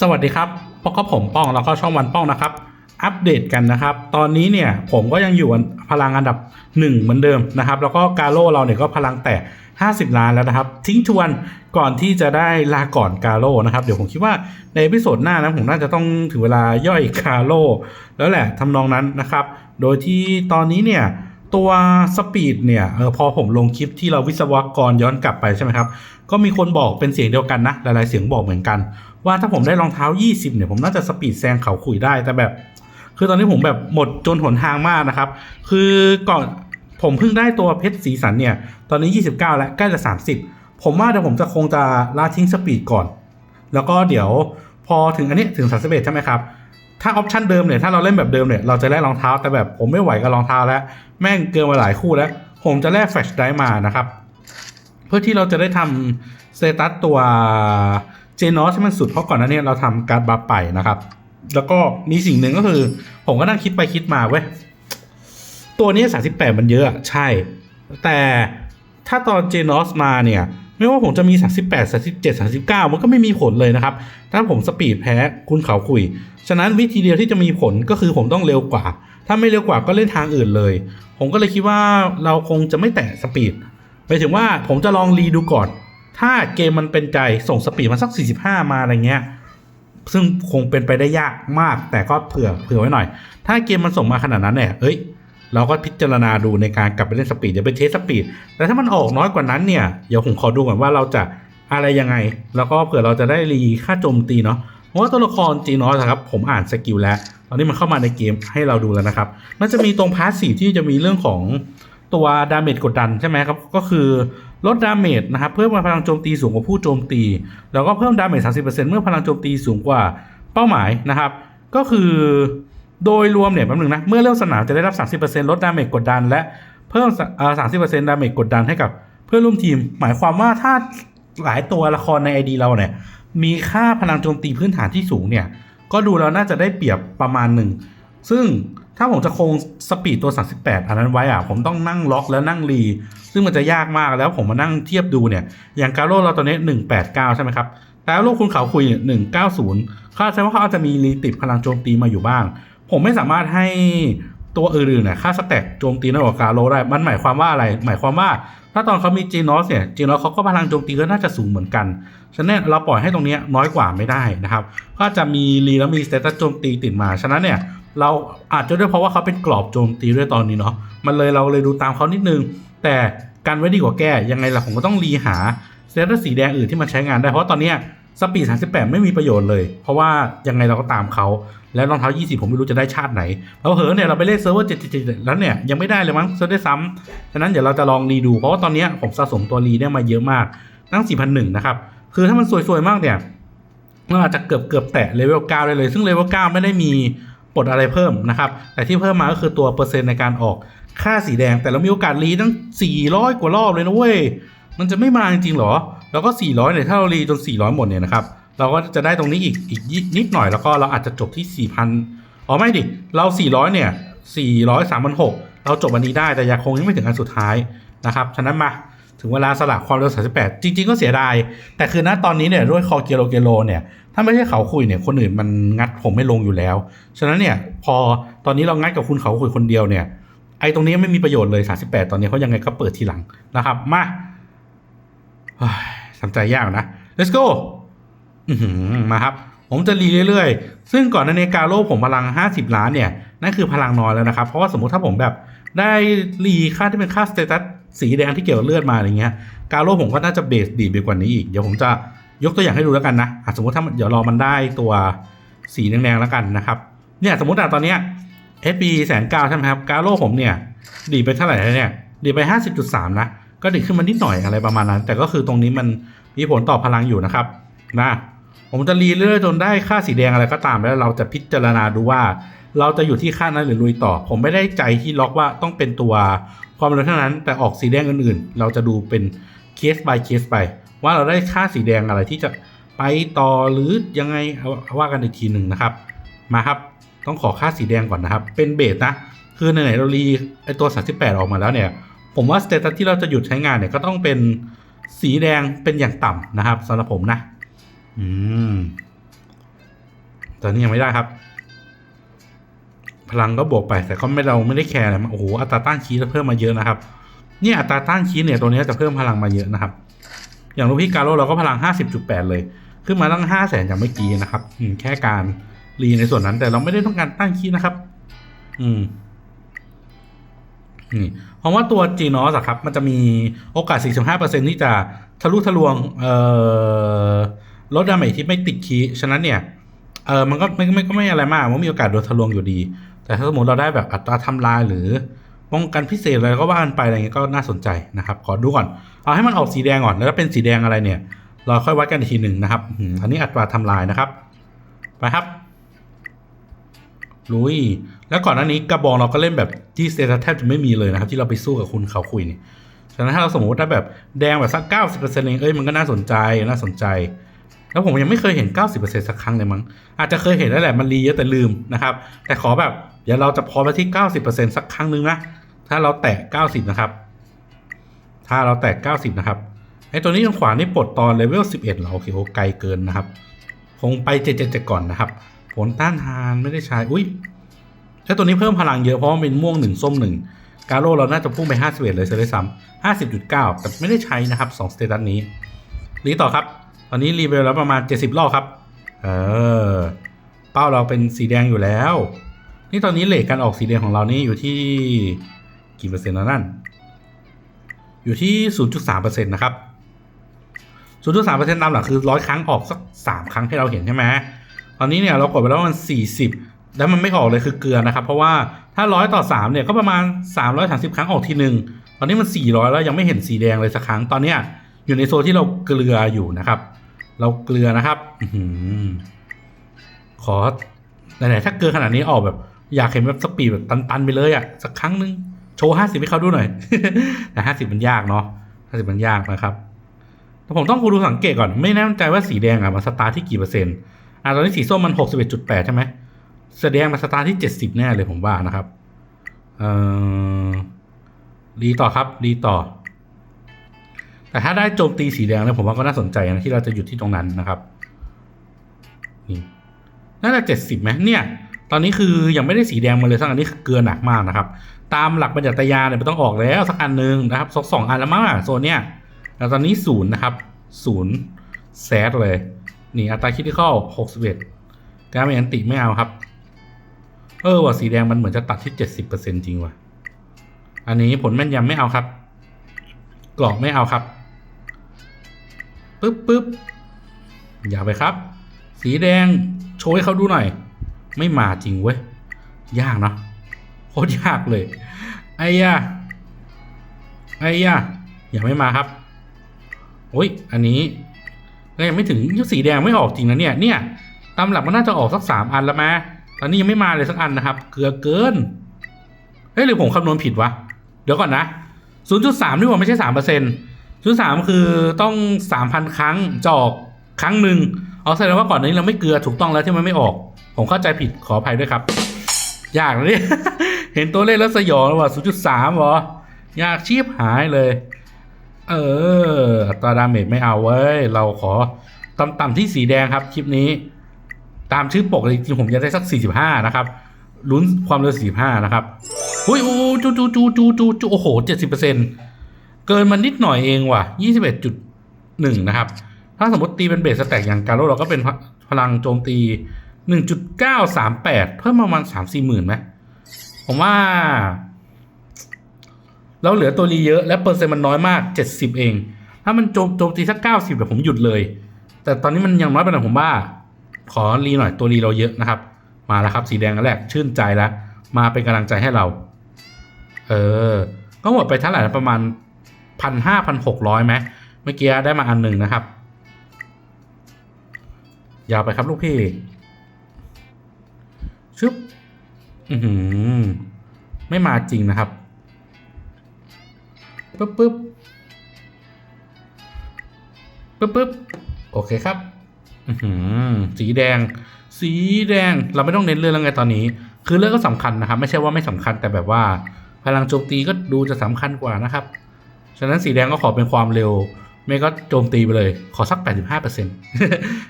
สวัสดีครับพบกับผมป้องแล้วก็ช่องวันป้องนะครับ อัปเดตกันนะครับ ตอนนี้เนี่ยผมก็ยังอยู่พลังอันดับ 1 เหมือนเดิมนะครับ แล้วก็กาโร่เราเนี่ยก็พลังแตะ50 ล้านแล้วนะครับ ทิ้งทวนก่อนที่จะได้ลาก่อนกาโร่นะครับ เดี๋ยวผมคิดว่าในพิโซดหน้านะผมน่าจะต้องถึงเวลาย่อยกาโร่แล้วแหละทำนองนั้นนะครับ โดยที่ตอนนี้เนี่ยตัวสปีดเนี่ยเออพอผมลงคลิปที่เราวิศวกรย้อนกลับไปใช่ไหมครับ ก็มีคนบอกเป็นเสียงเดียวกันนะ หลายๆเสียงบอกเหมือนกัน ว่าถ้าผมได้รองเท้า 20 เนี่ยผมน่าจะสปีดแซงเขาขุยได้แต่แบบ คือตอนนี้ผมแบบหมดจนหนทางมากนะครับ คือก่อนผมเพิ่งได้ตัวเพชรสีสันเนี่ย ตอนนี้ 29 แล้วใกล้จะ 30 ผมว่าเดี๋ยวผมจะคงจะลาทิ้งสปีดก่อน แล้วก็เดี๋ยวพอถึงอันนี้ถึง31ใช่ไหมครับถ้าออปชันเดิมเนี่ยถ้าเราเล่นแบบเดิมเนี่ยเราจะได้รองเท้าแต่แบบผมไม่ไหวกับรองเท้าแล้ว แม่งเกินมาหลายคู่แล้ว ผมจะแลกแฟลชไดรฟ์มานะครับ เพื่อที่เราจะได้ทำสเตตัสตัว เจนอสให้มันสุดเพราะก่อนหน้านี้เราทำการบัฟไปนะครับ แล้วก็มีสิ่งหนึ่งก็คือ ผมก็นั่งคิดไปคิดมาเว้ย ตัวนี้ 38 มันเยอะอะใช่ แต่ถ้าตอนเจนอสมาเนี่ย ไม่ว่าผมจะมี 38 37 39 มันก็ไม่มีผลเลยนะครับ ถ้าผมสปีดแพ้คุณเขาคุย ฉะนั้นวิธีเดียวที่จะมีผลก็คือผมต้องเร็วกว่า ถ้าไม่เร็วกว่าก็เล่นทางอื่นเลย ผมก็เลยคิดว่าเราคงจะไม่แตะสปีดหมายถึงว่าผมจะลองรีดูก่อน ถ้าเกมมันเป็นใจส่งสปีดมาสัก 45 มาอะไรเงี้ย ซึ่งคงเป็นไปได้ยากมาก แต่ก็เผื่อเผื่อไว้หน่อย ถ้าเกมมันส่งมาขนาดนั้นเนี่ยเอ้ย เราก็พิจารณาดูในการกลับไปเล่นสปีดเดี๋ยวไปเทสสปีดแต่ถ้ามันออกน้อยกว่านั้นเนี่ยเดี๋ยวผมขอดูก่อนว่าเราจะอะไรยังไง แล้วก็เผื่อเราจะได้รีค่าโจมตีเนาะเพราะว่าตัวละครจีนอสครับ ผมอ่านสกิลแล้ว ตอนนี้มันเข้ามาในเกมให้เราดูแล้วนะครับ มันจะมีตรงพาสซีฟที่จะมีเรื่องของ ตัวดาเมจกดดันใช่ไหมครับก็คือลดดาเมจนะครับเพิ่มพลังโจมตีสูงกว่าผู้โจมตี แล้วก็เพิ่มดาเมจ30%เมื่อพลังโจมตีสูงกว่าเป้าหมายนะครับ ก็คือโดยรวมเนี่ยแป๊บนึงนะ เมื่อเลือกสนามจะได้รับ 30%ลดดาเมจกดดัน และเพิ่มเอ่อ30%ดาเมจกดดันให้กับเพื่อนร่วมทีม หมายความว่าถ้าหลายตัวละครใน ID เราเนี่ย มีค่าพลังโจมตีพื้นฐานที่สูงเนี่ย ก็ดูแล้วน่าจะได้เปรียบประมาณหนึ่ง ซึ่ง ถ้าผมจะคงสปีดตัว 38 อันนั้นไว้อะผมต้องนั่งล็อกแล้วนั่งรี ซึ่งมันจะยากมากแล้วผมมานั่งเทียบดูเนี่ย อย่างการโร่เราตอนนี้ 189 ใช่ไหมครับ แต่โลกคุณเขาคุย 190 คาดใช่ว่าเขาอาจจะมีรีติดพลังโจมตีมาอยู่บ้าง ผมไม่สามารถให้ตัวอื่นๆเนี่ยค่าสแต็กโจมตีน้อยกว่ากาโร่ได้ มันหมายความว่าอะไร หมายความว่า ถ้าตอนเขามีจีนอสเนี่ยจีนอสเขาก็พลังโจมตีก็น่าจะสูงเหมือนกันฉะนั้นเราปล่อยให้ตรงนี้น้อยกว่าไม่ได้นะครับ ก็จะมีรีแล้วมีสเตตัสโจมตีติดมา ฉะนั้นเนี่ย เราอาจจะด้วยเพราะว่าเขาเป็นกรอบโจมตีด้วยตอนนี้เนาะมันเลยเราเลยดูตามเขานิดนึง แต่การไว้ดีกว่าแก้ยังไงล่ะผมก็ต้องรีหาเตตัสสีแดงอื่นที่มันใช้งานได้เพราะาตอนเนี้ยสปีด38 ไม่มีประโยชน์เลย เพราะว่ายังไงเราก็ตามเขาแล้วรองเท้า 20 ผมไม่รู้จะได้ชาติไหนเราเหอเนี่ยเราไปเล่นเซิร์ฟเวอร์77แล้วเนี่ยยังไม่ได้เลยมั้งเซิร์ฟได้ซ้ำฉะนั้นเดี๋ยวเราจะลองรีดู เพราะว่าตอนนี้ผมสะสมตัวรีเนี่ยมาเยอะมากตั้ง4,001นะครับคือถ้ามันสวยๆมากเนี่ยเราอาจจะเกือบเกือบแตะเลเวล9ได้เลย ซึ่งเลเวล9ไม่ได้มี ปลดอะไรเพิ่มนะครับ แต่ที่เพิ่มมาก็คือตัวเปอร์เซ็นต์ในการออกค่าสีแดง แต่เรามีโอกาสรีตั้ง 400 กว่ารอบเลยนะเว้ย มันจะไม่มาจริงๆหรอ แล้วก็ 400เนี่ยถ้าเรารีจน 400 หมดเนี่ยนะครับ เราก็จะได้ตรงนี้อีกอีกนิดหน่อยแล้วก็เราอาจจะจบที่ 4,000 อ๋อไม่ดิ เรา 400 เนี่ย 400 3,600 เราจบวันนี้ได้แต่ยังคงยังไม่ถึงอันสุดท้ายนะครับ ฉะนั้นมา ถึงเวลาสละความเร็ว 38 จริง ๆ ก็เสียดาย แต่คือณตอนนี้เนี่ยด้วยคอเกโลเกโลเนี่ย ถ้าไม่ใช่เขาคุยเนี่ย คนอื่นมันงัดผมไม่ลงอยู่แล้ว ฉะนั้นเนี่ย พอตอนนี้เรางัดกับคุณเขาคุยคนเดียวเนี่ย ไอ้ตรงนี้ไม่มีประโยชน์เลย 38 ตอนนี้เขายังไงก็เปิดทีหลังนะครับ มาทำใจยากนะ let's go มาครับ ผมจะรีเรื่อยๆ ซึ่งก่อนหน้านี้กาโรผมพลัง 50 ล้านเนี่ย นั่นคือพลังน้อยแล้วนะครับ เพราะว่าสมมติถ้าผมแบบได้รีค่าที่เป็นค่าสเตตัส สีแดงที่เกี่ยวกับเลือดมาอะไรเงี้ยกาโร่ผมก็น่าจะเบสดีไปกว่านี้อีก เดี๋ยวผมจะยกตัวอย่างให้ดูแล้วกันนะอะสมมติถ้าเดี๋ยวรอมันได้ตัวสีแดงๆแล้วกันนะครับเนี่ยสมมติอะตอนเนี้ย SP แสนเก้าใช่ไหมครับกาโร่ผมเนี่ย ดีไปเท่าไหร่แล้วเนี่ย ดีไป 50.3 นะ ก็ดีขึ้นมานิดหน่อยอะไรประมาณนั้น แต่ก็คือตรงนี้มันมีผลต่อพลังอยู่นะครับนะผมจะรีเรื่อยจนได้ค่าสีแดงอะไรก็ตามแล้วเราจะพิจารณาดูว่า เราจะอยู่ที่ค่านั้นหรือลุยต่อ ผมไม่ได้ใจที่ล็อกว่าต้องเป็นตัว ความเร็วเท่านั้นแต่ออกสีแดงอื่นๆ เราจะดูเป็นเคส by เคสไป ว่าเราได้ค่าสีแดงอะไรที่จะไปต่อหรือยังไงว่ากันอีกทีหนึ่งนะครับ มาครับต้องขอค่าสีแดงก่อนนะครับ เป็นเบสนะ คือไหนๆเรารีไอตัว 38 ออกมาแล้วเนี่ย ผมว่าสเตตัสที่เราจะหยุดใช้งานเนี่ยก็ต้องเป็นสีแดงเป็นอย่างต่ำนะครับสำหรับผมนะ อืมตอนนี้ยังไม่ได้ครับ พลังก็บวกไป แต่ก็ไม่เราไม่ได้แคร์อะไรโอ้โหอัตราต้านคีย์เพิ่มมาเยอะนะครับเนี่ยอัตราต้านคีย์เนี่ยตัวนี้จะเพิ่มพลังมาเยอะนะครับ อย่างลูกพี่กาโร่เราก็พลัง 50.8 เลย ขึ้นมาตั้ง 5 0 0แสนจากเมื่อกี้นะครับแค่การรีในส่วนนั้นแต่เราไม่ได้ต้องการตั้งคีย์นะครับ อืมนี่เพราะว่าตัว g n o s อะครับ มันจะมีโอกาส 45%ที่จะทะลุทะลวงเอ่อลดดาเมจที่ไม่ติดคีย์ฉะนั้นเนี่ยเออมันก็ไม่ไม่ก็ไม่อะไรมาก มันมีโอกาสโดนทะลวงอยู่ดี แต่ถ้าสมมติเราได้แบบอัตราทำลายหรือป้องกันพิเศษอะไรก็ว่ากันไปอะไรเงี้ยก็น่าสนใจนะครับขอดูก่อนเอาให้มันออกสีแดงก่อนแล้วถ้าเป็นสีแดงอะไรเนี่ยเราค่อยวัดกันอีกทีหนึ่งนะครับอันนี้อัตราทำลายนะครับไปครับลุยแล้วก่อนหน้านี้กระบองเราก็เล่นแบบที่สเตตัสแทบจะไม่มีเลยนะครับ ที่เราไปสู้กับคุณเขาคุยนี่ฉะนั้นถ้าเราสมมติถ้าแบบแดงแบบสักเก้าสิบเปอร์เซ็นต์เองเอ้ยมันก็น่าสนใจน่าสนใจ แล้วผมยังไม่เคยเห็นเก้าสิบเปอร์เซ็นต์สักครั้งเลยมั้ง อาจจะเคยเห็นแล้วแหละมันรีเยอะแต่ลืมนะครับ แต่ขอแบบเดี๋ยวเราจะพอไปที่เก้าสิบเปอร์เซ็นต์สักครั้งหนึ่งนะ ถ้าเราแตะเก้าสิบนะครับ ถ้าเราแตะเก้าสิบนะครับ ไอ้ตัวนี้ทางขวานี่ปลดตอนเลเวลสิบเหรอโอเคโอไกลเกินนะครับ คงไปเจ็ดเจ็ดก่อนนะครับ ผลต้านทานไม่ได้ใช้ อุ้ยถ้าตัวนี้เพิ่มพลังเยอะเพราะว่าเป็นม่วงหนึ่งส้มหนึ่งกาโร่เราน่าจะพุ่งไปห้าสิบเลยเสียด้วยซ้ำห้าสิบจุดเก้าแต่ไม่ได้ใช้นะครับสองสเตตัสนี้รีต่อครับ ตอนนี้รีเวลแล้วประมาณเจ็ดสิบรอบครับ เออ เป้าเราเป็นสีแดงอยู่แล้ว นี่ตอนนี้เลทการออกสีแดงของเรานี่อยู่ที่กี่เปอร์เซ็นต์แล้วนั่น อยู่ที่ศูนย์จุดสามเปอร์เซ็นต์นะครับศูนย์จุดสามเปอร์เซ็นต์ตามหลักคือร้อยครั้งออกสักสามครั้งให้เราเห็นใช่ไหมตอนนี้เนี่ยเรากดไปแล้วมันสี่สิบแล้วมันไม่ออกเลยคือเกลือนะครับ เพราะว่าถ้าร้อยต่อสามเนี่ยก็ประมาณสามร้อยสาสิบครั้งออกทีหนึ่งตอนนี้มันสี่ร้อยแล้วยังไม่เห็นสีแดงเลยสักครั้ง ตอนเนี้ยอยู่ในโซนที่เราเกลืออยู่นะครับ เราเกลือนะครับอื้อหือขอไหนๆถ้าเกลือขนาดนี้ออกแบบ อยากเห็นแบบสปีดแบบตัน ๆ ไปเลยอะ่ะสักครั้งหนึ่งโชว์ห้าสิบให้เขาดูหน่อยแต่ห้าสิบมันยากเนาะห้าสิบมันยากนะครับแต่ผมต้องดูสังเกตก่อน ไม่แน่ใจว่าสีแดงอะมันสตาร์ที่กี่เปอร์เซ็นต์อะตอนนี้สีส้มมันหกสิบเอ็ดจุดแปดใช่ไหมแสดงมาสตาร์ทที่เจ็ดสิบแน่เลยผมว่านะครับ เอ่อดีต่อครับ ดีต่อ แต่ถ้าได้โจมตีสีแดงเนี่ยผมว่าก็น่าสนใจนะที่เราจะหยุดที่ตรงนั้นนะครับนี่น่าจะเจ็ดสิบไหมเนี่ย ตอนนี้คือยังไม่ได้สีแดงมาเลยสักอันนี้เกลือหนักมากนะครับ ตามหลักบรรยัตยาเนี่ยมันต้องออกแล้วสักอันหนึ่งนะครับสองสองอันแล้วมั้งโซนเนี้ยแต่ตอนนี้ศูนย์นะครับศูนย์แซดเลยนี่อัตราคิดที่เข้าหกสิบเอ็ดการไม่อันติไม่เอาครับ เออว่ะสีแดงมันเหมือนจะตัดที่เจ็ดสิบเปอร์เซ็นต์จริงว่ะอันนี้ผลแม่นยำไม่เอาครับ กรอกไม่เอาครับปึ๊บปึ๊บอย่าไปครับ สีแดงโชว์ให้เขาดูหน่อย ไม่มาจริงเว้ย ยากเนาะโคตรยากเลย ไอ้ยาไอ้ยาอย่าไม่มาครับโอ้ยอันนี้ก็ยังไม่ถึงสีแดงไม่ออกจริงนะเนี่ย เนี่ยตามหลักมันน่าจะออกสักสามอันแล้วไหมตอนนี้ยังไม่มาเลยสักอันนะครับ เกลือเกินเฮ้ยหรือผมคำนวณผิดวะ เดี๋ยวก่อนนะ 0.3นี่ว่าไม่ใช่3เปอร์เซ็นต์0.3คือต้อง 3,000 ครั้งจะออกครั้งหนึ่งเอาแสดงว่าก่อนนี้เราไม่เกลือถูกต้องแล้วที่มันไม่ออก ผมเข้าใจผิดขออภัยด้วยครับ ยากนะเนี่ยเห็นตัวเลขแล้วสยองแล้วว่ะ0.3หรอยากชีพหายเลย เออตราดาเมจไม่เอาเว้ย เราขอต่ำๆที่สีแดงครับคลิปนี้ ตามชื่อปกเลยจริงผมจะได้สัก 45 นะครับ ลุ้นความเร็ว45นะครับอุ้ยโอ้จูจูจูจูจูจูโอ้โห70%เปอร์เซ็นเกินมานิดหน่อยเองว่ะ21.1นะครับ ถ้าสมมติตีเป็นเบสแต็กอย่างการโรเราก็เป็นพพลังโจมตี1.938เก้าสามแปดเพิ่มประมาณ3-4หมื่นไหมผมว่า เราเหลือตัวรีเยอะ และเปอร์เซ็นต์มันน้อยมาก70เอง ถ้ามันโจมโจมตีสัก90แบบผมหยุดเลย แต่ตอนนี้มันยังน้อยไปหน่อยผมว่า ขอรีหน่อยตัวรีเราเยอะนะครับ มาแล้วครับสีแดงอันแรกชื่นใจแล้ว มาเป็นกำลังใจให้เรา เออ ก็หมดไปเท่าไหร่ประมาณพันห้าพันหกร้อยไหมเมื่อกี้ได้มาอันหนึ่งนะครับ ยาวไปครับลูกพี่ชึบอือหือไม่มาจริงนะครับปึ๊บปึ๊บปึ๊บปึ๊บโอเคครับ สีแดง สีแดงเราไม่ต้องเน้นเรื่องแล้วไงตอนนี้ คือเรื่องก็สำคัญนะครับ ไม่ใช่ว่าไม่สำคัญแต่แบบว่า พลังโจมตีก็ดูจะสำคัญกว่านะครับ ฉะนั้นสีแดงก็ขอเป็นความเร็ว ไม่ก็โจมตีไปเลย ขอสัก 85%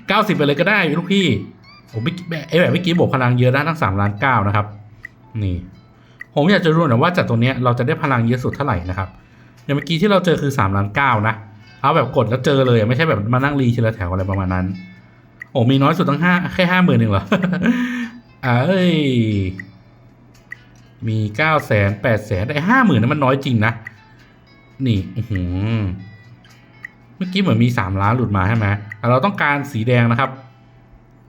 90 ไปเลยก็ได้ลูกพี่ผมไม่ไอแบบเมื่อกี้บวกพลังเยอะนะทั้งสามล้านเก้านะครับ นี่ ผมอยากจะรู้หน่อยว่าจากตรงเนี้ยเราจะได้พลังเยอะสุดเท่าไหร่นะครับอย่างเมื่อกี้ที่เราเจอคือสามล้านเก้านะ เอาแบบกดแล้วเจอเลยไม่ใช่แบบมานั่งรีทีละแถวอะไรประมาณนั้น โอ้มีน้อยสุดตั้งห้าแค่ห้าหมื่นเองเหรอเอ้ย มีเก้าแสนแปดแสนแต่ห้าหมื่นนั้นมันน้อยจริงนะ นี่อื้อหือเมื่อกี้เหมือนมีสามล้านหลุดมาใช่ไหมแต่เราต้องการสีแดงนะครับ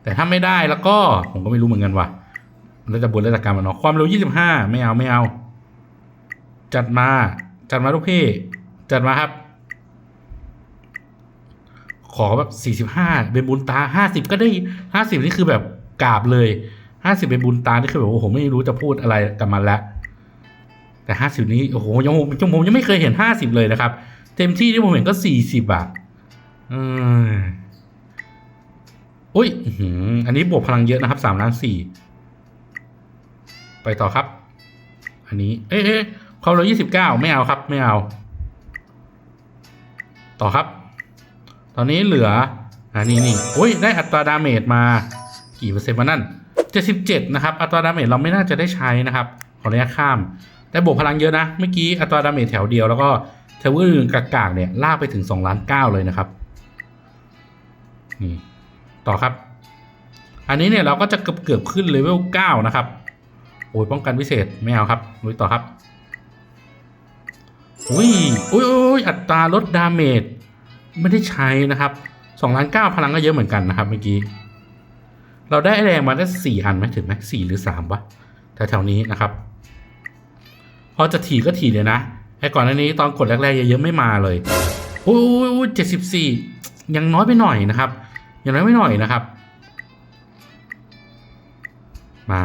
แต่ถ้าไม่ได้แล้วก็ผมก็ไม่รู้เหมือนกันว่ะเราจะบนราชการมันเนาะความเร็วยี่สิบห้าไม่เอาไม่เอา จัดมา จัดมาทุกพี่ จัดมาครับ ขอแบบสี่สิบห้าเป็นบุญตาห้าสิบก็ได้ห้าสิบนี่คือแบบกราบเลยห้าสิบเป็นบุญตานี่คือแบบโอ้โหไม่รู้จะพูดอะไรกับมันล้วแต่ห้าสิบนี้โอ้โหยังผมยังผมยังไม่เคยเห็นห้าสิบเลยนะครับ เต็มที่ที่ผมเห็นก็สี่สิบอะอืมอุ้ยอันนี้บวกพลังเยอะนะครับสามล้านสี่ไปต่อครับ อันนี้ เอ๊ะเอ๊ะความเร็วยี่สิบเก้าไม่เอาครับ ไม่เอา ต่อครับ ตอนนี้เหลืออันนี้นี่โอ้ยได้อัตราดาเมจมากี่เปอร์เซ็นต์มานั่นเจ็ดสิบเจ็ดนะครับอัตราดาเมจเราไม่น่าจะได้ใช้นะครับขออนุญาตข้าม แต่บวกพลังเยอะนะเมื่อกี้อัตราดาเมจแถวเดียวแล้วก็เทเวอร์อื่นกากๆเนี่ยลากไปถึง2ล้านเก้าเลยนะครับนี่ต่อครับ อันนี้เนี่ยเราก็จะเกือบเกือบขึ้นเลเวลเก้านะครับโอ้ยป้องกันพิเศษไม่เอาครับลุยต่อครับอุ้ยอุ้ยอุ้ยอัตราลดดาเมจ ไม่ได้ใช้นะครับสองล้านเก้าพลังก็เยอะเหมือนกันนะครับเมื่อกี้ เราได้แรงมาได้สี่อันไหมถึงไหมสี่หรือสามวะแถวๆนี้นะครับ พอจะถีก็ถีเลยนะไอ้ก่อนหน้านี้ตอนกดแรกๆเยอะๆไม่มาเลยโอ้ยเจ็ดสิบสี่ยังน้อยไปหน่อยนะครับ ยังน้อยไปหน่อยนะครับ มา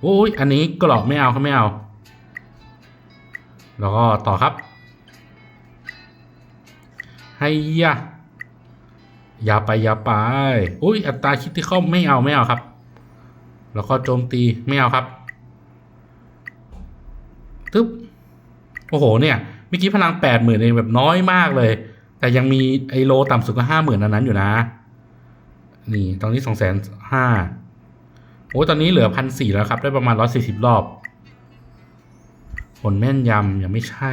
โอ้ยอันนี้กรอบไม่เอาเขาไม่เอา แล้วก็ต่อครับ ให้ยะอย่าไปอย่าไปอุ้ยอัตราคิดที่เข้าไม่เอาไม่เอาครับ แล้วก็โจมตีไม่เอาครับตึ๊บโอ้โหเนี่ยเมื่อกี้พลังแปดหมื่นเองแบบน้อยมากเลย แต่ยังมีไอโลต่ำสุดก็ห้าหมื่นอันนั้นอยู่นะ นี่ตอนนี้สองแสนห้าโอ้ตอนนี้เหลือพันสี่แล้วครับ ได้ประมาณร้อยสี่สิบรอบผลแม่นยำยังไม่ใช่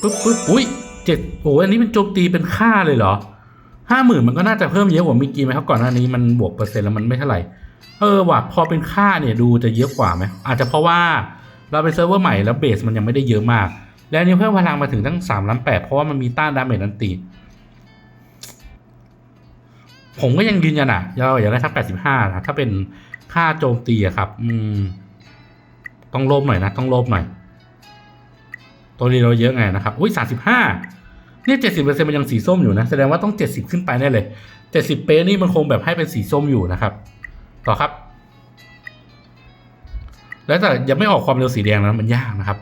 ปึ๊บปึ๊บอุ้ย เจ็ดโอ้อันนี้เป็นโจมตีเป็นค่าเลยเหรอห้าหมื่นมันก็น่าจะเพิ่มเยอะกว่าเมื่อกี้ไหมครับก่อนหน้านี้มันบวกเปอร์เซ็นต์แล้วมันไม่เท่าไหร่เออว่ะพอเป็นค่าเนี่ยดูจะเยอะกว่าไหมอาจจะเพราะว่าเราเป็นเซิร์ฟเวอร์ใหม่แล้วเบสมันยังไม่ได้เยอะมาก แล้วนี้เพิ่มพลังมาถึงตั้งสามล้านแปดเพราะว่ามันมีต้านดาเมจนันตีผมก็ยังยืนยันอะเราอยากได้ทักแปดสิบห้านะถ้าเป็นค่าโจมตีอะครับ อืม ต้องโลภหน่อยนะ ต้องโลภหน่อย ตัวนี้เราเยอะไงนะครับ อุ้ยสามสิบห้าเนี่ยเจ็ดสิบเปอร์เซ็นต์มันยังสีส้มอยู่นะ แสดงว่าต้องเจ็ดสิบขึ้นไปแน่เลยเจ็ดสิบเป๊ะนี่มันคงแบบให้เป็นสีส้มอยู่นะครับ ต่อครับ แล้วแต่ยังไม่ออกความเร็วสีแดงนะมันยากนะครับ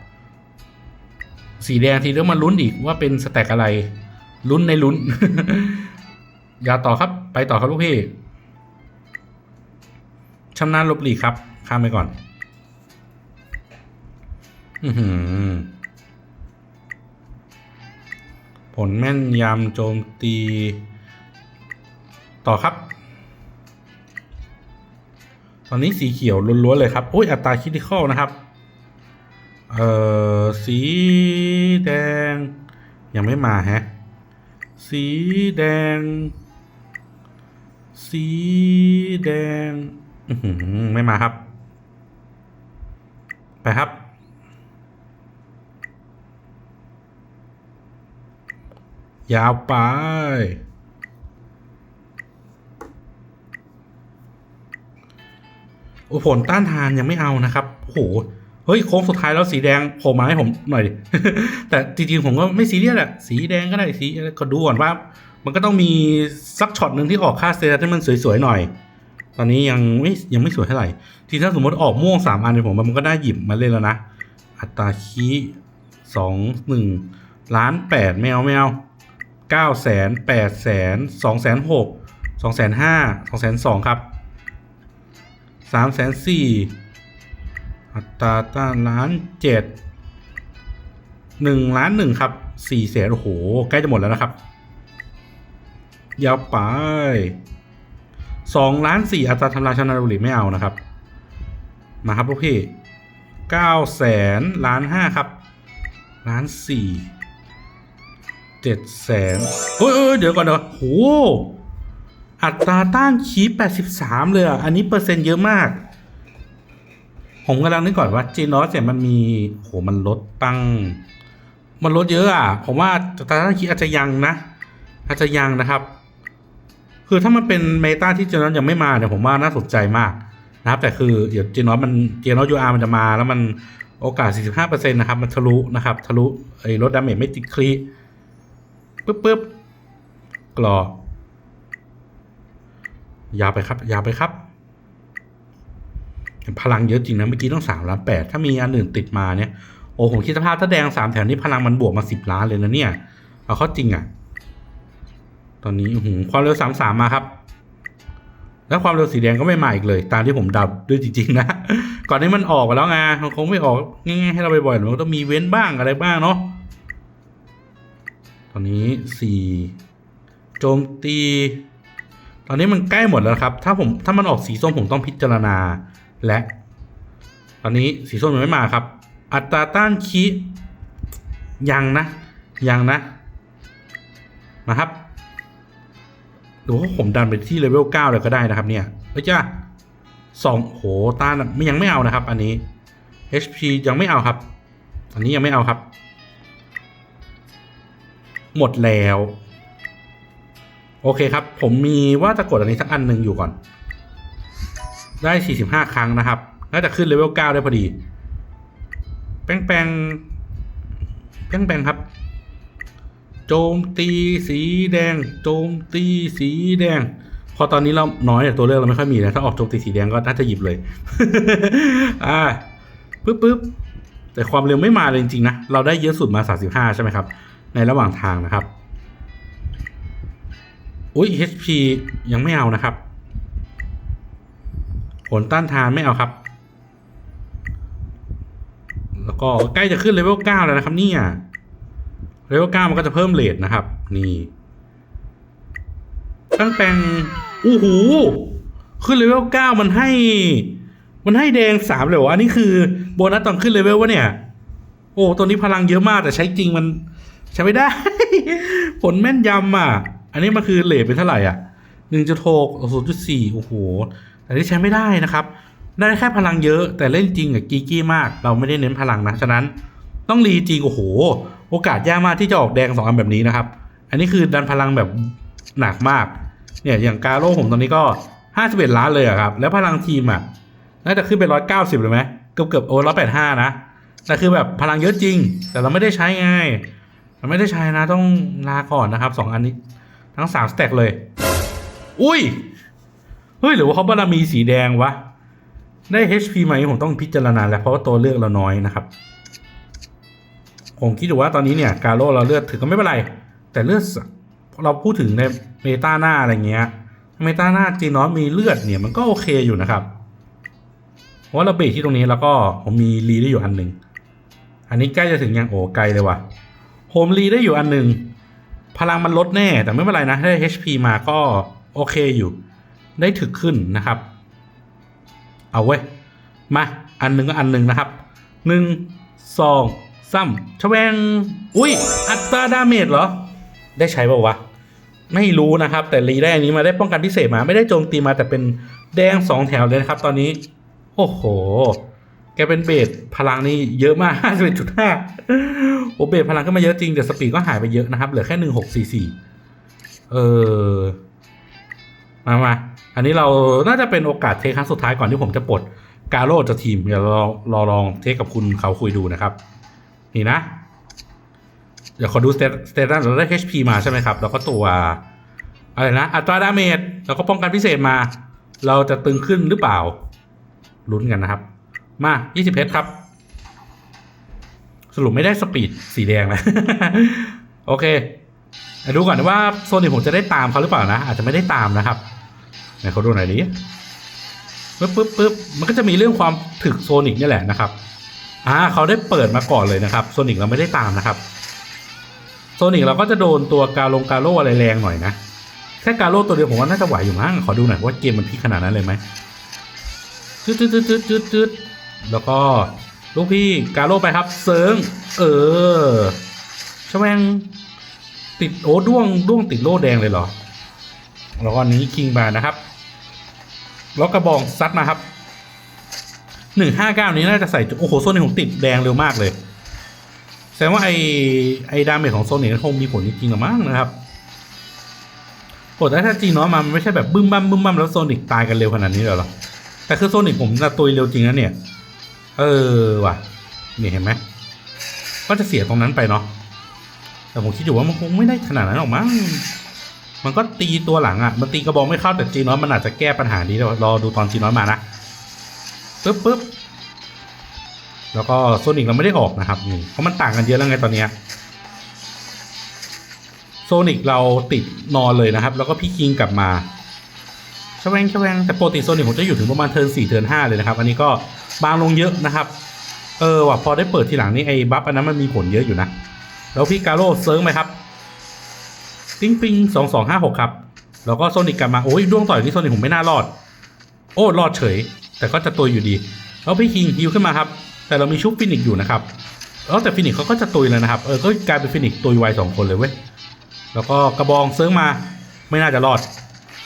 สีแดงทีเดียวมันลุ้นอีกว่าเป็นสแต็กอะไร ลุ้นในลุ้น อย่าต่อครับ ไปต่อครับลูกพี่ชำนาญลบหลีกครับ ข้ามไปก่อน อือหือ ผลแม่นยำโจมตี ต่อครับ ตอนนี้สีเขียวล้วนๆเลยครับโอ้ยอัตราคิติคอลนะครับ เอ่อ สีแดง ยังไม่มาฮะ สีแดง สีแดง ไม่มาครับ ไปครับ ยาวไป โอ้ผลต้านทานยังไม่เอานะครับโห เฮ้ย โค้งสุดท้ายแล้วสีแดงโผล่มาให้ผมหน่อย แต่จริงๆ ผมก็ไม่ซีเรียสอะสีแดงก็ได้สีอะไรก็ดูก่อนว่า มันก็ต้องมีสักช็อตหนึ่งที่ออกค่าเซตให้มันสวยๆหน่อย ตอนนี้ยังไม่ยังไม่สวยเท่าไหร่ ทีถ้าสมมติออกม่วงสามอันเนี่ยผมมันก็ได้หยิบมาเล่นแล้วนะ อัตราคีสองหนึ่งล้านแปดไม่เอาไม่เอา เก้าแสนแปดแสนสองแสนหกสองแสนห้าสองแสนสองครับสามแสนสี่อัตราต้านล้านเจ็ดหนึ่งล้านหนึ่งครับสี่แสนโอ้โห ใกล้จะหมดแล้วนะครับ ยาวไปสองล้านสี่อัตราทำลายชนะบุรีไม่เอานะครับ มาครับลูกพี่เก้าแสนล้านห้าครับ ล้านสี่ จ็ดแสนเอ้ยเดี๋ยวก่อนเดี๋ยวโหอัตราต้านคีแปดสิบสามเลยอะ อันนี้เปอร์เซ็นต์เยอะมาก ผมกำลังนึกก่อนว่าจีนอสเนี่ยมันมีโหมันลดตั้ง มันลดเยอะอะ ผมว่าอัตราต้านคีอาจจะยังนะ อาจจะยังนะครับ คือถ้ามันเป็นเมตาที่จีนอสยังไม่มาเนี่ยผมว่าน่าสนใจมากนะครับ แต่คือเดี๋ยวจีนอสมันจีนอสยูอาร์มันจะมาแล้วมันโอกาส 45%นะครับ มันทะลุนะครับ ทะลุไอ้ลดดาเมจไม่ติดคลี ปึ๊บปึ๊บกรอยาวไปครับ ยาวไปครับ พลังเยอะจริงนะเมื่อกี้ต้องสามล้านแปดถ้ามีอันอื่นติดมาเนี่ยโอ้ผมคิดสภาพถ้าแดงสามแถวนี้พลังมันบวกมาสิบล้านเลยนะเนี่ยเอาข้าจริงอะ่ะ ตอนนี้อื้อหือความเร็วสามสามมาครับ แล้วความเร็วสีแดงก็ไม่มาอีกเลย ตามที่ผมเดาด้วยจริง ๆ นะ ก่อนนี้มันออกไปแล้วไงมันคงไม่ออกง่ายๆให้เราบ่อยๆมันก็ต้องมีเว้นบ้างอะไรบ้างเนาะ อนนี้สี่โจมตี ตอนนี้มันใกล้หมดแล้วครับ ถ้าผมถ้ามันออกสีส้มผมต้องพิจารณาและ ตอนนี้สีส้มยังไม่มาครับ อัตราต้านคียังนะ ยังนะมาครับหรือว่าผมดันไปที่เลเวลเก้าเลยก็ได้นะครับเนี่ยเฮ้ยจ้าสองโหต้านไม่ยังไม่เอานะครับ อันนี้ HP ยังไม่เอาครับ อันนี้ยังไม่เอาครับ หมดแล้ว โอเคครับ ผมมีว่าจะกดอันนี้สักอันหนึ่งอยู่ก่อน ได้ 45 ครั้งนะครับ น่าจะขึ้นเลเวล 9 ได้พอดี แป้งแปงแป้งแปงครับ โจมตีสีแดง โจมตีสีแดง พอตอนนี้เราน้อยต่ตัวเลือกเราไม่ค่อยมีนะ ถ้าออกโจมตีสีแดงก็น่าจะหยิบเลย อ่าปึ๊บปึ๊บแต่ความเร็วไม่มาเลยจริงๆนะ เราได้เยอะสุดมา 35 ใช่ไหมครับ ในระหว่างทางนะครับ อุ้ย HP ยังไม่เอานะครับ ผลต้านทานไม่เอาครับ แล้วก็ใกล้จะขึ้นเลเวล9แล้วนะครับเนี่ยเลเวล9มันก็จะเพิ่มเลทนะครับ นี่ ตั้งแต่งอู้หูขึ้นเลเวล9มันให้ มันให้แดงสามเลยเหรออันนี้คือโบนัสตอนขึ้นเลเวลวะเนี่ย โอ้ตัวนี้พลังเยอะมากแต่ใช้จริงมัน ใช้ไม่ได้ ผลแม่นยำอะ อันนี้มันคือเลทเป็นเท่าไหร่อะหนึ่งจุดหกศูนย์จุดสี่โอ้โหแต่ที่ใช้ไม่ได้นะครับ ได้แค่พลังเยอะแต่เล่นจริงอะกีกี้มาก เราไม่ได้เน้นพลังนะ ฉะนั้นต้องรีจริงโอ้โห โอกาสยากมากที่จะออกแดงสองอันแบบนี้นะครับ อันนี้คือดันพลังแบบหนักมาก เนี่ยอย่างกาโร่ผมตอนนี้ก็ห้าสิบเอ็ดล้านเลยอะครับ แล้วพลังทีมอะน่าจะขึ้นไปร้อยเก้าสิบเลยไหมเกือบเกือบโอ้ร้อยแปดห้านะแต่คือแบบพลังเยอะจริง แต่เราไม่ได้ใช้ไง เราไม่ได้ใช้นะต้องลาก่อนนะครับสองอันนี้ ทั้งสามสแต็กเลย อุ้ย เฮ้ย หรือว่าเขาบารมีสีแดงวะ ได้ HP ไหมผมต้องพิจารณาแล้วเพราะว่าตัวเลือกเราน้อยนะครับ ผมคิดอยู่ว่าตอนนี้เนี่ยกาโร่เราเลือดถึงก็ไม่เป็นไร แต่เลือดเราพูดถึงในเมตาหน้าอะไรเงี้ย เมตาหน้าจีนอสมีเลือดเนี่ยมันก็โอเคอยู่นะครับเพราะว่าเราเบรกที่ตรงนี้แล้วก็ผมมีรีได้อยู่อันหนึ่งอันนี้ใกล้จะถึงยังโอ้ไกลเลยว่ะ ผมรีได้อยู่อันหนึ่ง พลังมันลดแน่ แต่ไม่เป็นไรนะถ้าได้ HP มาก็โอเคอยู่ ได้ถึกขึ้นนะครับ เอาเว้ย มา อันหนึ่งก็อันหนึ่งนะครับหนึ่งสองสามชแวง อุ้ย อัตราดาเมจเหรอ ได้ใช้เปล่าวะ ไม่รู้นะครับ แต่รีได้อันนี้มาได้ป้องกันพิเศษมา ไม่ได้โจมตีมาแต่เป็นแดงสองแถวเลยนะครับ ตอนนี้ โอ้โห แกเป็นเบสพลังนี่เยอะมาก51.5โอ้เบสพลังก็มาเยอะจริงแต่สปีดก็หายไปเยอะนะครับเหลือแค่1644เออมามาอันนี้เราน่าจะเป็นโอกาสเทคครั้งสุดท้ายก่อนที่ผมจะปลดกาโร่จากทีมเดี๋ยวเรารอลองเทคกับคุณเขาคุยดูนะครับ นี่นะ เดี๋ยวขอดูสเตสเตตัสเราได้ HP มาใช่ไหมครับ แล้วก็ตัวอะไรนะ อัตราดาเมจแล้วก็ป้องกันพิเศษมา เราจะตึงขึ้นหรือเปล่าลุ้นกันนะครับ มา20เพชรครับ สรุปไม่ได้สปีดสีแดงนะโอเคเดี๋ยวดูก่อนว่าโซนิกผมจะได้ตามเขาหรือเปล่านะ อาจจะไม่ได้ตามนะครับไหนเขาดูหน่อยดิปึ๊บปึ๊บปึ๊บมันก็จะมีเรื่องความถึกโซนิกนี่แหละนะครับอ่าเขาได้เปิดมาก่อนเลยนะครับโซนิกเราไม่ได้ตามนะครับโซนิกเราก็จะโดนตัวกาลงกาโร่อะไรแรงหน่อยนะแค่กาโล่ตัวเดียวผมว่าน่าจะไหวอยู่มั้งขอดูหน่อยว่าเกมมันพลิกขนาดนั้นเลยไหมจืดจืดจืดจืดจืด แล้วก็ลูกพี่กาโล่ไปครับเซิงเออชแวงติดโอ้ด้วงด้วงติดโล่แดงเลยเหรอ แล้วก็นี้คิงมานะครับ แล้วกระบองซัดมาครับหนึ่งห้าเก้านี้น่าจะใส่โอ้โหโซนนี้ผมติดแดงเร็วมากเลยแสดงว่าไอไอดาเมจของโซนนี้คงมีผลจริงๆหรือมั้งนะครับโหแต่ถ้าจีน้อยมามันไม่ใช่แบบบึ้มบั้มบึ้มบั้มแล้วโซนิกตายกันเร็วขนาดนี้เหรอ แต่คือโซนิกผมจะตุยเร็วจริงนะเนี่ย เออว่ะ นี่เห็นไหมก็จะเสียตรงนั้นไปเนาะแต่ผมคิดอยู่ว่ามันคงไม่ได้ขนาดนั้นหรอกมั้งมันก็ตีตัวหลังอะ่ะ มันตีกระบอกไม่เข้าแต่จีน้อยมันอาจจะแก้ปัญหานี้เดี๋ยวรอดูตอนจีน้อยมานะปึ๊บปึ๊บแล้วก็โซนิกเราไม่ได้ออกนะครับนี่เพราะมันต่างกันเยอะแล้วไงตอนเนี้ยโซนิกเราติดนอนเลยนะครับ แล้วก็พี่คิงกลับมาชแวงชแวงแต่ปกติโซนิกผมจะอยู่ถึงประมาณเทิร์นสี่เทิร์นห้าเลยนะครับ อันนี้ก็ บางลงเยอะนะครับ เออว่ะพอได้เปิดทีหลังนี่ไอ้บัฟอันนั้นมันมีผลเยอะอยู่นะ แล้วพี่กาโร่เซิร์งไหมครับปิ้งปิงสองสองห้าหกครับ แล้วก็โซนิกกลับมาโอ้ยด้วงต่อยนี่โซนิกผมไม่น่ารอด โอ้รอดเฉย แต่ก็จะตุยอยู่ดี แล้วพี่คิงฮิวขึ้นมาครับ แต่เรามีชุบฟินิกอยู่นะครับแล้วแต่ฟินิกเขาก็จะตุยแล้วนะครับ เออ ก็กลายเป็นฟินิกตุยไวสองคนเลยเว้ย แล้วก็กระบองเซิร์งมา ไม่น่าจะรอด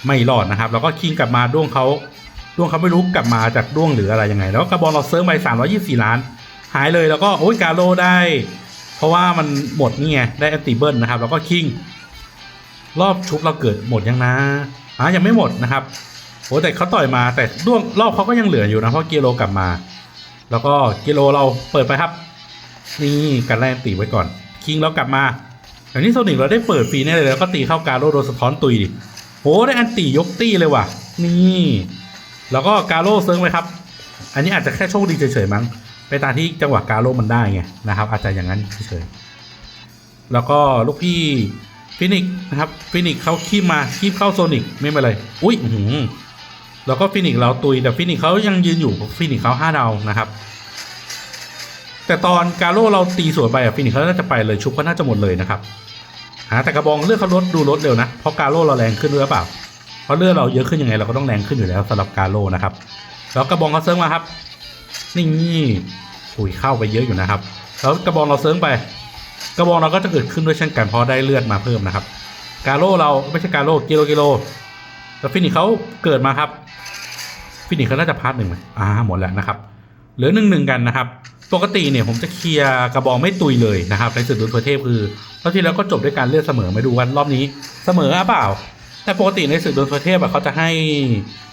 ไม่รอดนะครับ แล้วก็คิงกลับมาด้วงเขา ด้วงเขาไม่รู้กลับมาจากด้วงหรืออะไรยังไง แล้วกระบองเราเซิร์งไปสามร้อยี่สี่ล้าน หายเลยแล้วก็โอ้ยกาโลได้ เพราะว่ามันหมดนี่ไงได้แอนติเบิลนะครับ แล้วก็คิงรอบชุบเราเกิดหมดยังนะอะยังไม่หมดนะครับโอ้แต่เขาต่อยมาแต่ด้วงรอบเขาก็ยังเหลืออยู่นะเพราะเกียโลกลับมา แล้วก็กิโลเราเปิดไปครับ นี่กันแรกตีไว้ก่อน คิงเรากลับมาอย่างนี้โซนิกเราได้เปิดฟรีแน่เลยแล้วก็ตีเข้าการโลโดนสะท้อนตุยดิโหได้อันตียกตีเลยว่ะ นี่ แล้วก็กาโลเซิร์งไปครับ อันนี้อาจจะแค่โชคดีเฉยๆมั้งไปตามที่จังหวะกาโลมันได้ไงนะครับ อาจจะอย่างนั้นเฉยๆแล้วก็ลูกพี่ฟินิกนะครับฟินิกเขาคีบมาคีบเข้าโซนิกไม่เป็นไรอุ้ยหือแล้วก็ฟินิกเราตุยแต่ฟินิกเขายังยืนอยู่ฟินิกเขาห้าดาวนะครับ แต่ตอนกาโร่เราตีสวนไปอะฟินิกเขาน่าจะไปเลยชุบก็น่าจะหมดเลยนะครับหาแต่กระบองเลือดเขาลดดูลดเร็วนะเพราะกาโร่เราแรงขึ้นหรือเปล่า เพราะเลือดเราเยอะขึ้นยังไงเราก็ต้องแรงขึ้นอยู่แล้วสำหรับกาโร่นะครับ แล้วกระบองเขาเซิร์งมาครับ นี่ถุยเข้าไปเยอะอยู่นะครับ แล้วกระบองเราเซิร์งไป กระบองเราก็จะเกิดขึ้นด้วยเช่นกันเพราะได้เลือดมาเพิ่มนะครับ กาโร่เราไม่ใช่กาโร่กิโลกิโลแล้วฟินิกเขาเกิดมาครับ ฟินิกเขาน่าจะพาร์ทหนึ่งไหมอ่าหมดแล้วนะครับ เหลือหนึ่งหนึ่งกันนะครับ ปกติเนี่ยผมจะเคลียร์กระบองไม่ตุยเลยนะครับในศึกดวลเทพคือรอบที่แล้วก็จบด้วยการเลือกเสมอมาดูกันรอบนี้เสมอหรือเปล่า แต่ปกติในศึกดวลเทพอะเขาจะให้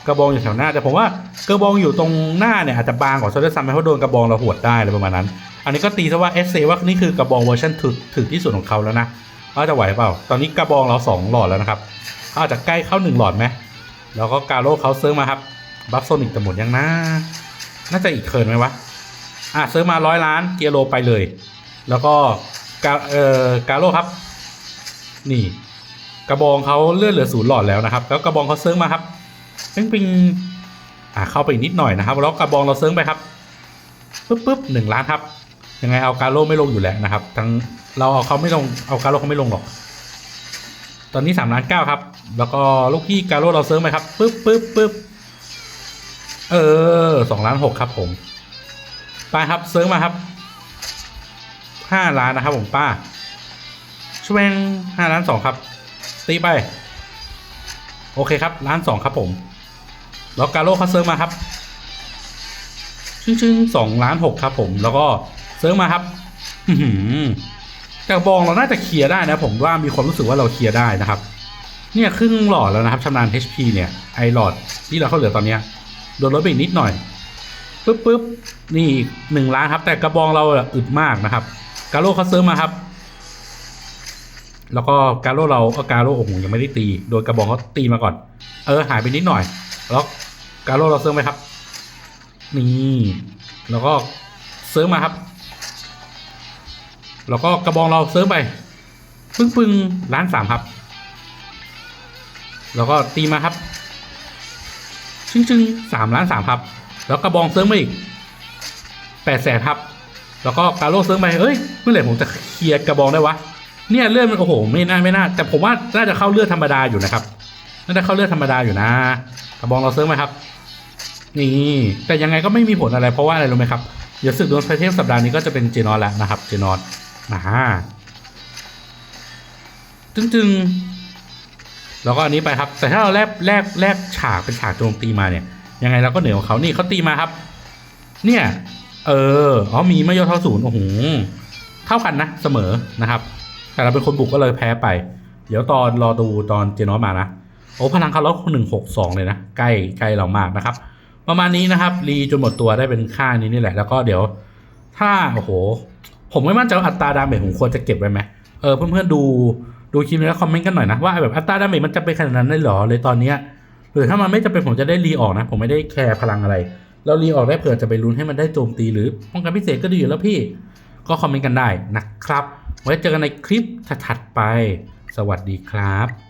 กระบองอยู่แถวหน้า แต่ผมว่ากระบองอยู่ตรงหน้าเนี่ยอาจจะบางกว่าโซเดซัมเพราะโดนกระบองเราหวดได้อะไรประมาณนั้น อันนี้ก็ตีซะว่าเอสเซว่านี่คือกระบองเวอร์ชันถึกถึกที่สุดของเขาแล้วนะว่าจะไหวเปล่า ตอนนี้กระบองเราสองหลอดแล้วนะครับเขาอาจจะใกล้เข้าหนึ่งหลอดไหมแล้วก็กาโร่เขาเซิร์ฟมาครับบัฟโซนิกจะหมดยังนะน่าจะอีกเคิร์นไหมวะอะเซิร์ฟมาร้อยล้านเกียโรไปเลย แล้วก็กาเอ่อกาโร่ครับ นี่ กระบองเขาเลื่อนเหลือศูนย์หลอดแล้วนะครับ แล้วกระบองเขาเซิร์ฟมาครับปิงปิงอะเข้าไปอีกนิดหน่อยนะครับ แล้วกระบองเราเซิร์ฟไปครับปึ๊บปึ๊บหนึ่งล้านครับ ยังไงเอาการโร่ไม่ลงอยู่แล้วนะครับ ทั้งเราเอาเขาไม่ลง เอาการโร่เขาไม่ลงหรอก ตอนนี้สามล้านเก้าครับ แล้วก็ลูกพี่การโร่เราเซิร์ฟไปครับปึ๊บปึ๊บปึ๊บเออสองล้านหกครับผมไปครับเซิร์ฟมาครับห้าล้านนะครับผมป้าช่วยห้าล้านสองครับ ตีไป โอเคครับล้านสองครับผม แล้วกาโร่เขาเซิร์ฟมาครับ ชึ่งชึ่งสองล้านหกครับผม แล้วก็เซิร์ฟมาครับอื้อหือแต่บองเราน่าจะเคลียร์ได้นะ ผมว่ามีความรู้สึกว่าเราเคลียร์ได้นะครับ เนี่ยครึ่งหลอดแล้วนะครับชำนาญ HP เนี่ยไอหลอดที่เราเข้าเหลือตอนเนี้ยโดนลดไปอีกนิดหน่อยปึ๊บปึ๊บนี่หนึ่งล้านครับ แต่กระบองเราอะอึดมากนะครับ กาโร่เขาเซิร์ฟมาครับ แล้วก็กาโร่เราก็กาโร่โอ้โหยังไม่ได้ตี โดยกระบองเขาตีมาก่อน เออหายไปนิดหน่อย แล้วกาโร่เราเซิร์ฟไหมครับ นี่แล้วก็เซิร์ฟมาครับ แล้วก็กระบองเราเซิร์ฟไปปึ้งปึ้งล้านสามครับ แล้วก็ตีมาครับ ชึ่งชึ่งสามล้านสามครับ แล้วกระบองเซิร์ฟมาอีกแปดแสนครับ แล้วก็กาโร่เซิร์ฟไปเอ้ยเมื่อไหร่ผมจะเคลียร์กระบองได้วะ เนี่ยเลือนมันโอ้โหไม่น่าไม่น่า แต่ผมว่าน่าจะเข้าเลือดธรรมดาอยู่นะครับน่าจะเข้าเลือดธรรมดาอยู่นะกระบองเราเซิร์ฟไหมครับ นี่แต่ยังไงก็ไม่มีผลอะไรเพราะว่าอะไรรู้ไหมครับเดี๋ยวศึกโดวลไฟเทพสัปดาห์นี้ก็จะเป็นเจนอนแล้วนะครับ เจนอนมาจึงๆแล้วก็อันนี้ไปครับ แต่ถ้าเราแลกแลกแลกฉากเป็นฉากโจมตีมาเนี่ย ยังไงเราก็เหนือกว่าเขานี่เขาตีมาครับ เนี่ย เอออ๋อมีไม่ยอเท่าศูนย์โอ้โหเท่ากันนะ เสมอนะครับ แต่เราเป็นคนบุกก็เลยแพ้ไป เดี๋ยวตอนรอดูตอนเจนอสมานะ โอ้พลังเขาลดหนึ่งหกสองเลยนะ ใกล้ใกล้เรามากนะครับ ประมาณนี้นะครับรีจนหมดตัวได้เป็นค่านี้นี่แหละ แล้วก็เดี๋ยว ถ้าโอ้โห ผมไม่มั่นใจว่าอัตราดาเมจผมควรจะเก็บไว้ไหมเออเพื่อนๆดูดูคลิปนี้แล้วคอมเมนต์กันหน่อยนะว่าแบบอัตราดาเมจมันจะเป็นขนาดนั้นได้หรอเลยตอนเนี้ยหรือถ้ามันไม่จำเป็นผมจะได้รีออกนะ ผมไม่ได้แคร์พลังอะไร เรารีออกได้เผื่อจะไปลุ้นให้มันได้โจมตีหรือป้องกันพิเศษก็ดีอยู่แล้วพี่ ก็คอมเมนต์กันได้นะครับ ไว้เจอกันในคลิปถัดๆไป สวัสดีครับ